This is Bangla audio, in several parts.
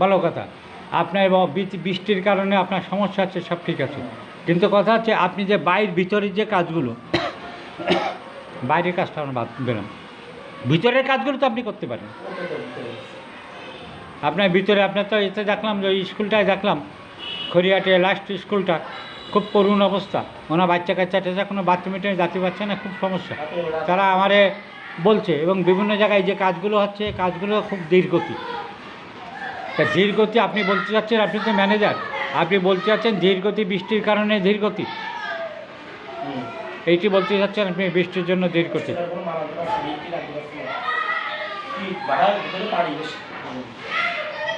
ভালো কথা। আপনার বৃষ্টির কারণে আপনার সমস্যা হচ্ছে সব ঠিক আছে। কিন্তু কথা হচ্ছে, আপনি যে বাইর ভিতরের যে কাজগুলো, বাইরের কাজটা আমরা দিলাম ভিতরের কাজগুলো তো আপনি করতে পারেন। আপনার ভিতরে, আপনার তো এতে দেখলাম যে স্কুলটায় দেখলাম, খড়িয়াটে লাস্ট স্কুলটা, খুব করুণ অবস্থা। ওনার বাচ্চা কাচ্চা টেচা কোনো বাথরুমে যাতে পারছে না, খুব সমস্যা। তারা আমারে বলছে, এবং বিভিন্ন জায়গায় যে কাজগুলো হচ্ছে, কাজগুলো খুব ধীরগতি তা ধীরগতি আপনি বলতে চাচ্ছেন? আপনি তো ম্যানেজার আপনি বলতে চাচ্ছেন ধীরগতি বৃষ্টির কারণে ধীরগতি। এইটি বলতে চাচ্ছেন আপনি বৃষ্টির জন্য ধীরগতি।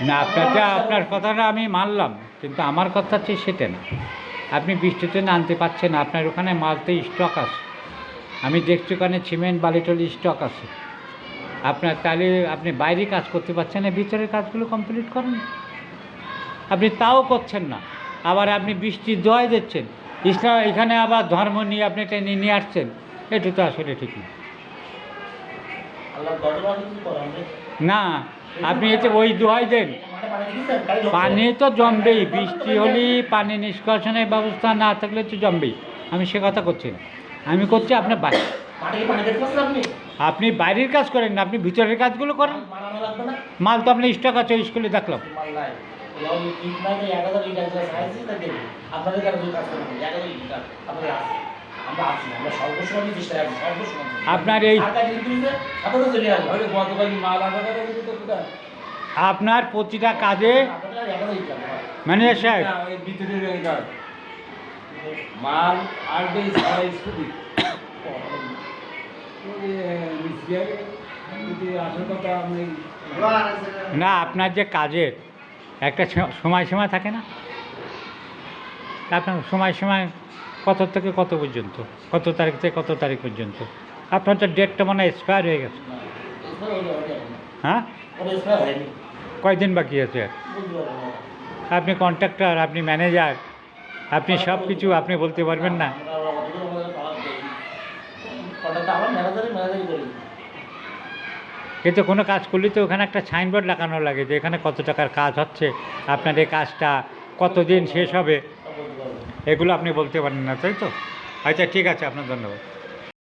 না, আপনারটা, আপনার কথাটা আমি মানলাম, কিন্তু আমার কথা হচ্ছে সেটা না। আপনি বৃষ্টিতে আনতে পারছেন আপনার ওখানে মালতে স্টক আছে। আমি দেখছি ওখানে সিমেন্ট বালিটলি স্টক আছে। আপনার তাহলে আপনি বাইরে কাজ করতে পারছেন না ভিতরের কাজগুলো কমপ্লিট করেন। আপনি তাও করছেন না। আবার আপনি বৃষ্টির দোয়াই দিচ্ছেন। ইসলাম এখানে আবার ধর্ম নিয়ে আপনি টেনে নিয়ে আসছেন। এটা তো আসলে ঠিক না। না আপনি এতে ওই দোয়াই দেন। পানি তো জমবেই। বৃষ্টি হলেই পানি নিষ্কাশনের ব্যবস্থা না থাকলে তো জমবেই। আমি সে কথা করছি না। আমি করছি আপনার বাইরে আপনি? বাইরের কাজ করেন না আপনি ভিতরের কাজগুলো করেন। মাল তো আপনি স্টক আছে স্কুলে দেখলাম। আপনার এই আপনার প্রতিটা কাজে ম্যানেজার সাহেব না, ওই ভিতরের ওই কাজ। মাল স্কুটি। না, আপনার যে কাজের, একটা সময়সীমা থাকে না? আপনার সময়সীমায় কত থেকে কত পর্যন্ত? কত তারিখ থেকে কত তারিখ পর্যন্ত? আপনার তো ডেটটা মনে এক্সপায়ার হয়ে গেছে। হ্যাঁ? কয়দিন বাকি আছে। আপনি কন্ট্রাক্টর আপনি ম্যানেজার আপনি সব কিছু আপনি বলতে পারবেন না। কন্ট্রাক্টটা আমার ম্যানেজারই ম্যানেজারই করি কিন্তু কোনো কাজ করলে তো ওখানে একটা সাইনবোর্ড লাগানো লাগে যে এখানে কত টাকার কাজ হচ্ছে আপনার এই কাজটা কতদিন শেষ হবে এগুলো আপনি বলতে পারেন না তাই তো? আচ্ছা ঠিক আছে আপনার ধন্যবাদ।